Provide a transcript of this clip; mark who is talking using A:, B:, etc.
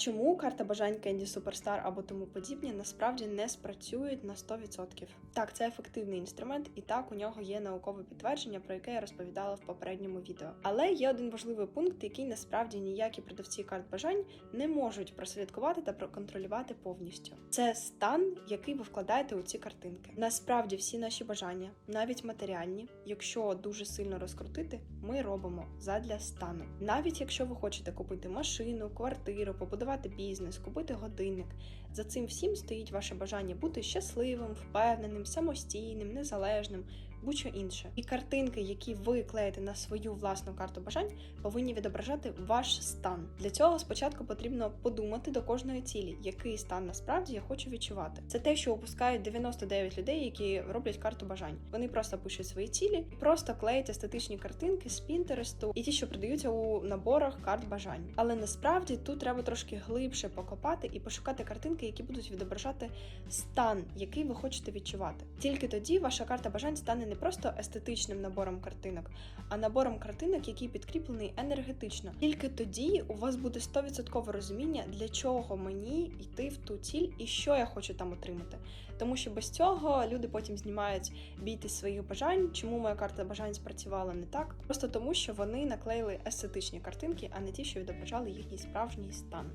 A: Чому карта бажань Candy Superstar або тому подібні насправді не спрацюють на 100%? Так, це ефективний інструмент, і так у нього є наукове підтвердження, про яке я розповідала в попередньому відео. Але є один важливий пункт, який насправді ніякі продавці карт бажань не можуть прослідкувати та проконтролювати повністю. Це стан, який ви вкладаєте у ці картинки. Насправді всі наші бажання, навіть матеріальні, якщо дуже сильно розкрутити, ми робимо задля стану. Навіть якщо ви хочете купити машину, квартиру, побудувати бізнес, купити годинник. За цим всім стоїть ваше бажання бути щасливим, впевненим, самостійним, незалежним, будь-що інше. І картинки, які ви клеїте на свою власну карту бажань, повинні відображати ваш стан. Для цього спочатку потрібно подумати до кожної цілі, який стан насправді я хочу відчувати. Це те, що опускають 99 людей, які роблять карту бажань. Вони просто пишуть свої цілі, просто клеять естетичні картинки з Пінтересту і ті, що продаються у наборах карт бажань. Але насправді тут треба трошки глибше покопати і пошукати картинки, які будуть відображати стан, який ви хочете відчувати. Тільки тоді ваша карта бажань стане не просто естетичним набором картинок, а набором картинок, який підкріплений енергетично. Тільки тоді у вас буде 100% розуміння, для чого мені йти в ту ціль і що я хочу там отримати. Тому що без цього люди потім знімають бійтесь своїх бажань, чому моя карта бажань спрацювала не так, просто тому що вони наклеїли естетичні картинки, а не ті, що відображали їхній справжній стан.